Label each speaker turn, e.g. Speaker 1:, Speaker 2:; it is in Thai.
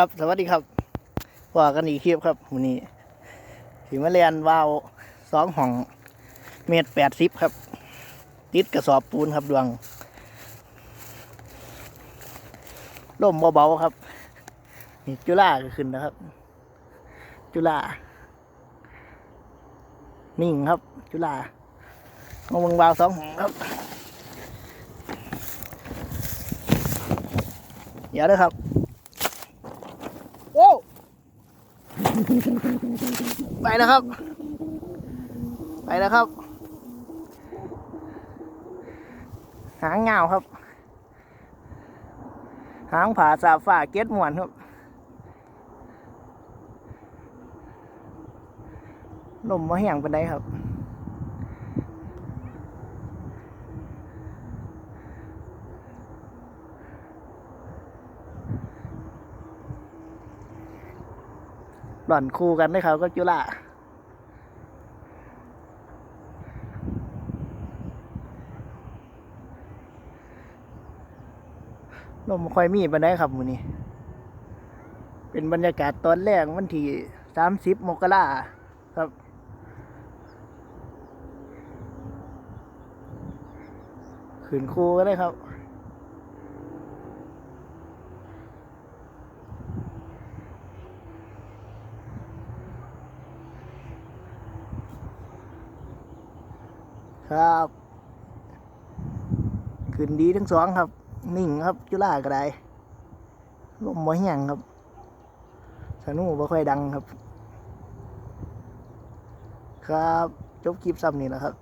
Speaker 1: ครับสวัสดีครับว่ากันอีกคลิปครับวันนี้สีมาเรียนวาวสองห้องเมตรแปดสิบครับ ติดกระสอบปูนครับดวงล่มเบาๆครับนี่จุฬาก็ขึ้นนะครับ จุฬานิ่งครับ จุฬาเอาวงวาวสองห้องครับ เดี๋ยวนะครับ โอ้ ไปแล้วครับ ไปแล้วครับ หางเงาครับ หางผาสาฝ่าเก็ดหมวนครับ ลมมาแห้งไปได้ครับ หล่อนคู่กันได้ครับก็จุฬาลมค่อยมีไปได้ครับมือนี้ เป็นบรรยากาศตอนแรกวันที่สามสิบมกราครับขืนคู่ก็ได้ครับ ครับ ขึ้นดีทั้งสองครับ นิ่งครับจุฬาก็ได้ลมบ่แห้งครับ สนุบ่ค่อยดังครับ ครับ จบคลิปซ้ำนี่แหละครับ